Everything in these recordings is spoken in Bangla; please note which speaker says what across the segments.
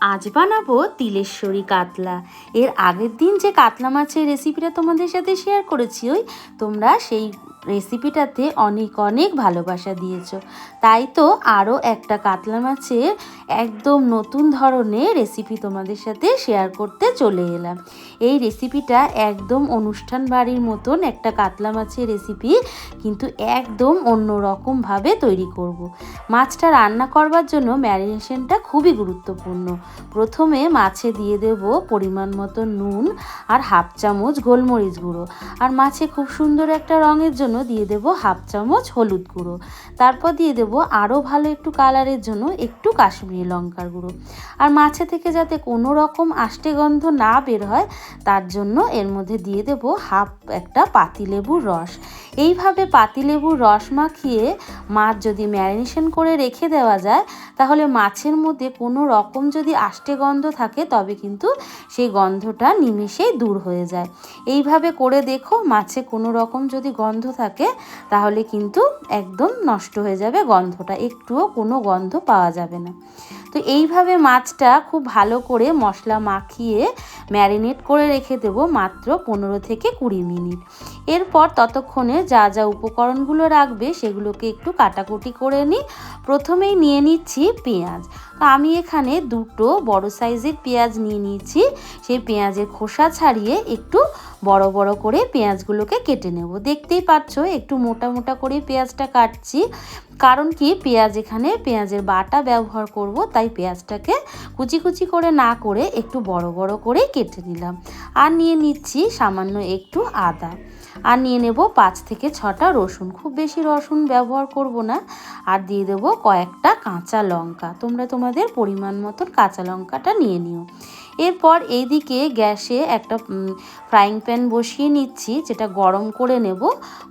Speaker 1: আজ বানাবো তিলেশ্বরী কাতলা। এর আগের দিন যে কাতলা মাছের রেসিপিটা তোমাদের সাথে শেয়ার করেছি ওই, তোমরা সেই রেসিপিটাতে অনেক অনেক ভালোবাসা দিয়েছ। তাই তো আরও একটা কাতলা মাছের একদম নতুন ধরনের রেসিপি তোমাদের সাথে শেয়ার করতে চলে এলাম। এই রেসিপিটা একদম অনুষ্ঠান বাড়ির মতন একটা কাতলা মাছের রেসিপি কিন্তু একদম অন্য রকমভাবে তৈরি করব। মাছটা রান্না করবার জন্য ম্যারিনেশনটা খুবই গুরুত্বপূর্ণ। প্রথমে মাছে দিয়ে দেব পরিমাণ মতো নুন আর হাফ চামচ গোলমরিচ গুঁড়ো। আর মাছে খুব সুন্দর একটা রঙের জন্য দিয়ে দেব হাফ চামচ হলুদ গুঁড়ো। তারপর দিয়ে দেব আরও ভালো একটু কালারের জন্য একটু কাশ্মীরি লঙ্কার গুঁড়ো। আর মাছে থেকে যাতে কোনো রকম আষ্টে গন্ধ না বের হয়, তার জন্য এর মধ্যে দিয়ে দেব হাফ একটা পাতিলেবুর রস। এইভাবে পাতিলেবুর রস মাখিয়ে মাছ যদি ম্যারিনেশন করে রেখে দেওয়া যায়, তাহলে মাছের মধ্যে কোনো রকম যদি আষ্টে গন্ধ থাকে, তবে কিন্তু সেই গন্ধটা নিমেষেই দূর হয়ে যায়। এইভাবে করে দেখো মাছে কোনো রকম যদি গন্ধ থাকে, তাহলে কিন্তু একদম নষ্ট হয়ে যাবে গন্ধটা। একটুও কোনো গন্ধ পাওয়া যাবে না। তো এইভাবে মাছটা খুব ভালো করে মশলা মাখিয়ে ম্যারিনেট করে রেখে দেব মাত্র পনেরো থেকে কুড়ি মিনিট। এরপর ততক্ষণে যা যা উপকরণগুলো রাখবে সেগুলোকে একটু কাটাকুটি করে নিই প্রথমেই নিয়ে নিচ্ছি পেঁয়াজ। তো আমি এখানে দুটো বড় সাইজের পেঁয়াজ নিয়ে নিয়েছি। সেই পেঁয়াজের খোসা ছাড়িয়ে একটু বড় বড় করে পেঁয়াজগুলোকে কেটে নেব। দেখতেই পাচ্ছ, একটু মোটা মোটা করে পেঁয়াজটা কাটছি। কারণ কি, পেঁয়াজ এখানে পেঁয়াজের বাটা ব্যবহার করব, তাই পেঁয়াজটাকে কুচি কুচি করে না করে একটু বড় বড় করে কেটে নিলাম। আর নিয়ে নিচ্ছি সামান্য একটু আদা। আর নিয়ে নেব পাঁচ থেকে ছটা রসুন। খুব বেশি রসুন ব্যবহার করব না। আর দিয়ে দেব কয়েকটা কাঁচা লঙ্কা। তোমরা তোমাদের পরিমাণ মতন কাঁচা লঙ্কাটা নিয়ে নিও। এরপর এইদিকে গ্যাসে একটা ফ্রাইং প্যান বসিয়ে নিচ্ছি, যেটা গরম করে নেব।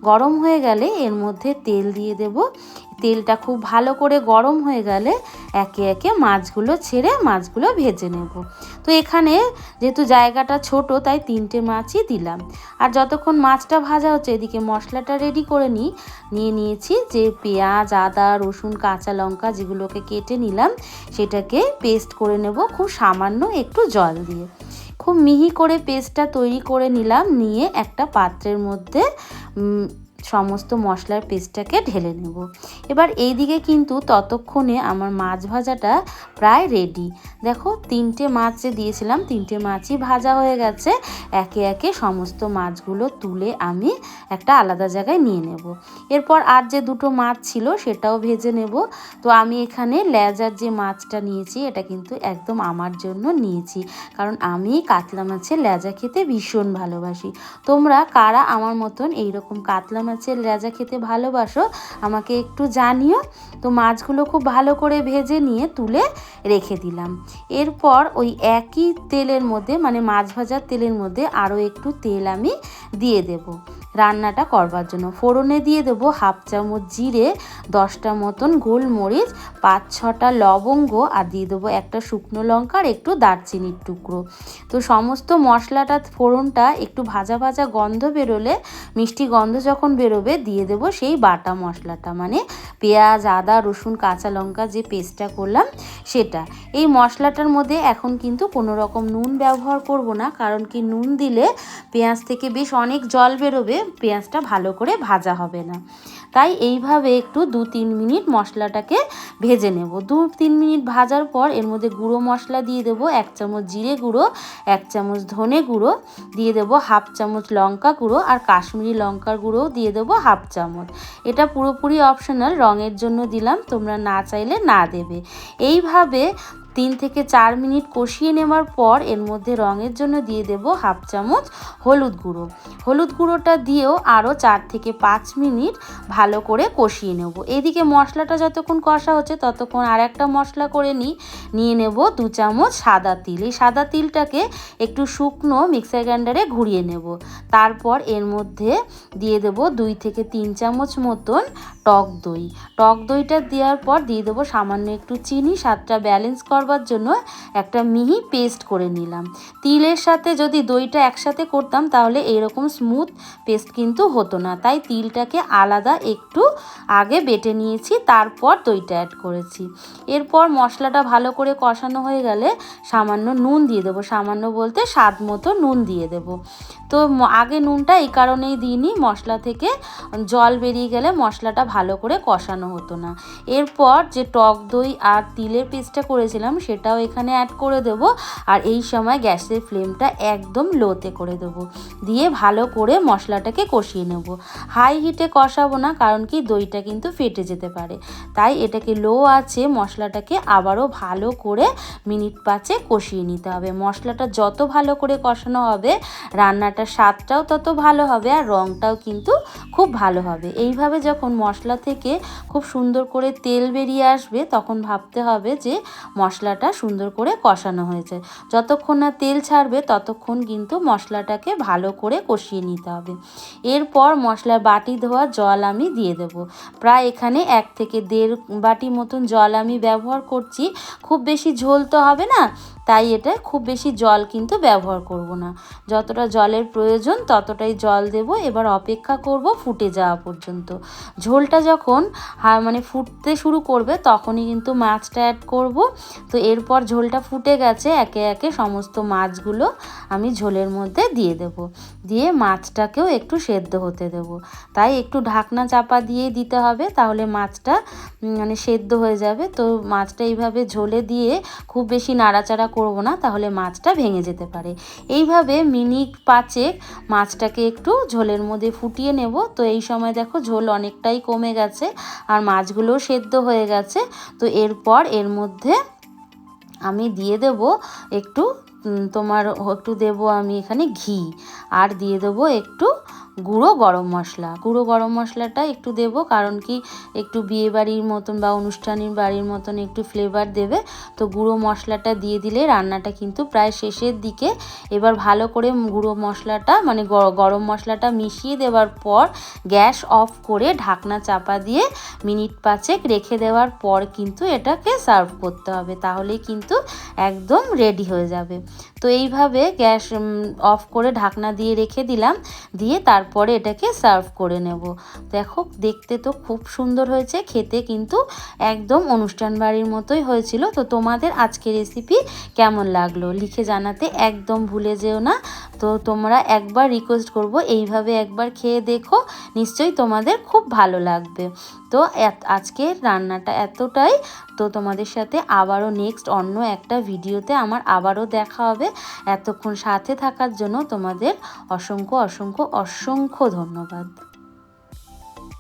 Speaker 1: গরম হয়ে গেলে এর মধ্যে তেল দিয়ে দেব। তেলটা খুব ভালো করে গরম হয়ে গেলে একে একে মাছগুলো ছেড়ে মাছগুলো ভেজে নেব। তো এখানে যেহেতু জায়গাটা ছোট, তাই তিনটে মাছই দিলাম। আর যতক্ষণ মাছটা ভাজা হচ্ছে, এদিকে মশলাটা রেডি করে নিই নিয়ে নিয়েছি যে পেঁয়াজ, আদা, রসুন, কাঁচা লঙ্কা যেগুলোকে কেটে নিলাম, সেটাকে পেস্ট করে নেব খুব সামান্য একটু জল দিয়ে। খুব মিহি করে পেস্টটা তৈরি করে নিলাম, নিয়ে একটা পাত্রের মধ্যে সমস্ত মশলার পেস্টটাকে ঢেলে নেব। এবার এই দিকে কিন্তু ততক্ষণে আমার মাছ ভাজাটা প্রায় রেডি দেখো, তিনটে মাছ যে দিয়েছিলাম, তিনটে মাছই ভাজা হয়ে গেছে। একে একে সমস্ত মাছগুলো তুলে আমি একটা আলাদা জায়গায় নিয়ে নেব। এরপর আর যে দুটো মাছ ছিল সেটাও ভেজে নেব। তো আমি এখানে লেজার যে মাছটা নিয়েছি, এটা কিন্তু একদম আমার জন্য নিয়েছি। কারণ আমি কাতলা মাছের লেজা খেতে ভীষণ ভালোবাসি। তোমরা, কারা আমার মতন এইরকম কাতলা মাছের রাজা খেতে ভালোবাসো, আমাকে একটু জানিও। তো মাছগুলো খুব ভালো করে ভেজে নিয়ে তুলে রেখে দিলাম। এরপর ওই একই তেলের মধ্যে মানে মাছ ভাজার তেলের মধ্যে আরও একটু তেল আমি দিয়ে দেবো। রান্নাটা করবার জন্য। ফোড়নে দিয়ে দেবো হাফ চামচ জিরে, দশটা মতন গোলমরিচ, পাঁচ ছটা লবঙ্গ আর দিয়ে দেবো একটা শুকনো লঙ্কা আর একটু দারচিনির টুকরো। তো সমস্ত মশলাটা, ফোড়নটা একটু ভাজা ভাজা গন্ধ বেরোলে, মিষ্টি গন্ধ যখন বেরোবে, দিয়ে দেবো সেই বাটা মশলাটা। মানে পেঁয়াজ, আদা, রসুন, কাঁচা লঙ্কা যে পেস্টটা করলাম সেটা। এই মশলাটার মধ্যে এখন কিন্তু কোনো রকম নুন ব্যবহার করব না, কারণ কি নুন দিলে পেঁয়াজ থেকে বেশ অনেক জল বেরোবে পেঁয়াজটা ভালো করে ভাজা হবে না। তাই এইভাবে একটু দু তিন মিনিট মশলাটাকে ভেজে নেব। দু তিন মিনিট ভাজার পর এর মধ্যে গুঁড়ো মশলা দিয়ে দেবো, এক চামচ জিরে গুঁড়ো, এক চামচ ধনে গুঁড়ো, দিয়ে দেবো হাফ চামচ লঙ্কা গুঁড়ো আর কাশ্মীরি লঙ্কার গুঁড়ো দিয়ে দেবো হাফ চামচ। এটা পুরোপুরি অপশনাল রঙের জন্য দিলাম, তোমরা না চাইলে না দেবে। এইভাবে তিন থেকে চার মিনিট কষিয়ে নেওয়ার পর এর মধ্যে রঙের জন্য দিয়ে দেব হাফ চামচ হলুদ গুঁড়ো। হলুদ গুঁড়োটা দিয়েও আরও চার থেকে পাঁচ মিনিট ভালো করে কষিয়ে নেব। এদিকে মশলাটা যতক্ষণ কষা হচ্ছে ততক্ষণ আর একটা মশলা করে নিই, নিয়ে নেব দু চামচ সাদা তিল। এই সাদা তিলটাকে একটু শুকনো মিক্সার গ্রাইন্ডারে ঘুরিয়ে নেব। তারপর এর মধ্যে দিয়ে দেব দুই থেকে তিন চামচ মতন টক দই। টক দইটা দেওয়ার পর দিয়ে দেবো সামান্য একটু চিনি, স্বাদটা ব্যালেন্স কর করবার জন্য একটা মিহি পেস্ট করে নিলাম। তিলের সাথে যদি দইটা একসাথে করতাম তাহলে এরকম স্মুথ পেস্ট কিন্তু হতো না। তাই তিলটাকে আলাদা একটু আগে বেটে নিয়েছি, তারপর দইটা অ্যাড করেছি। এরপর মশলাটা ভালো করে কষানো হয়ে গেলে সামান্য নুন দিয়ে দেবো। সামান্য বলতে স্বাদ মতো নুন দিয়ে দেবো। তো আগে নুনটা এই কারণেই দিইনি। মশলা থেকে জল বেরিয়ে গেলে মশলাটা ভালো করে কষানো হতো না। এরপর যে টক দই আর তিলের পেস্টটা করেছিলাম সেটাও এখানে অ্যাড করে দেবো। আর এই সময় গ্যাসের ফ্লেমটা একদম লোতে করে দেবো। দিয়ে ভালো করে মশলাটাকে কষিয়ে নেব। হাই হিটে কষাবো না, কারণ কি দইটা কিন্তু ফেটে যেতে পারে। তাই এটাকে লো আছে, মশলাটাকে আবারও ভালো করে মিনিট পাঁচে কষিয়ে নিতে হবে। মশলাটা যত ভালো করে কষানো হবে, রান্নাটার স্বাদটাও তত ভালো হবে, আর রঙটাও কিন্তু খুব ভালো হবে। এইভাবে যখন মশলা থেকে খুব সুন্দর করে তেল বেরিয়ে আসবে, তখন ভাবতে হবে যে মশলাটা সুন্দর করে কষানো হয়েছে। যতক্ষণ না তেল ছাড়বে, ততক্ষণ কিন্তু মশলাটাকে ভালো করে কষিয়ে নিতে হবে। এরপর মশলা বাটি ধোয়া জল আমি দিয়ে দেব। প্রায় এখানে এক থেকে দেড় বাটি মতন জল আমি ব্যবহার করছি। খুব বেশি ঝোল তো হবে না, তাই এটা খুব বেশি জল কিন্তু ব্যবহার করব না। যতটা জলের প্রয়োজন ততটাই জল দেব। এবার অপেক্ষা করব ফুটে যাওয়া পর্যন্ত। ঝোলটা যখন মানে ফুটতে শুরু করবে, তখনই কিন্তু মাছটা অ্যাড করব। তো এরপর ঝোলটা ফুটে গেছে, একে একে সমস্ত মাছগুলো আমি ঝোলের মধ্যে দিয়ে দেব। দিয়ে মাছটাকেও একটু সেদ্ধ হতে দেব। তাই একটু ঢাকনা চাপা দিয়ে দিতে হবে, তাহলে মাছটা মানে সেদ্ধ হয়ে যাবে। তো মাছটা এইভাবে ঝোলে দিয়ে খুব বেশি নাড়াচাড়া করব না, তাহলে মাছটা ভেঙে যেতে পারে। এইভাবে মিনিট পাঁচেক মাছটাকে একটু ঝোলের মধ্যে ফুটিয়ে নেব। তো এই সময় দেখো ঝোল অনেকটাই কমে গেছে আর মাছগুলোও সেদ্ধ হয়ে গেছে। তো এরপর এর মধ্যে আমি দিয়ে দেব একটু তোমার একটু দেব আমি এখানে ঘি আর দিয়ে দেব একটু গুঁড়ো গরম মশলা। গুঁড়ো গরম মশলাটা একটু দেব, কারণ কি একটু বিয়ে বাড়ির মতন বা অনুষ্ঠানের বাড়ির মতন একটু ফ্লেভার দেবে। তো গুঁড়ো মশলাটা দিয়ে দিলে রান্নাটা কিন্তু প্রায় শেষের দিকে। এবার ভালো করে গুঁড়ো মশলাটা মানে গরম মশলাটা মিশিয়ে দেওয়ার পর গ্যাস অফ করে ঢাকনা চাপা দিয়ে মিনিট পাঁচেক রেখে দেওয়ার পর কিন্তু এটাকে সার্ভ করতে হবে। তাহলেই কিন্তু একদম রেডি হয়ে যাবে। তো এইভাবে গ্যাস অফ করে ঢাকনা দিয়ে রেখে দিলাম। দিয়ে তারপরে এটাকে সার্ভ করে নেব। দেখো, দেখতে তো খুব সুন্দর হয়েছে, খেতে কিন্তু একদম অনুষ্ঠান বাড়ির মতোই হয়েছিল। তো তোমাদের আজকে রেসিপি কেমন লাগল লিখে জানাতে একদম ভুলে যেও না। তো তোমরা একবার রিকোয়েস্ট করব, এইভাবে একবার খেয়ে দেখো, নিশ্চয়ই তোমাদের খুব ভালো লাগবে। তো আজকের রান্নাটা এতটাই তো তোমাদের সাথে আবারও নেক্সট অন্য একটা ভিডিওতে আমার আবারও দেখা হবে। এতক্ষণ সাথে থাকার জন্য তোমাদের অসংখ্য অসংখ্য অসংখ্য ধন্যবাদ।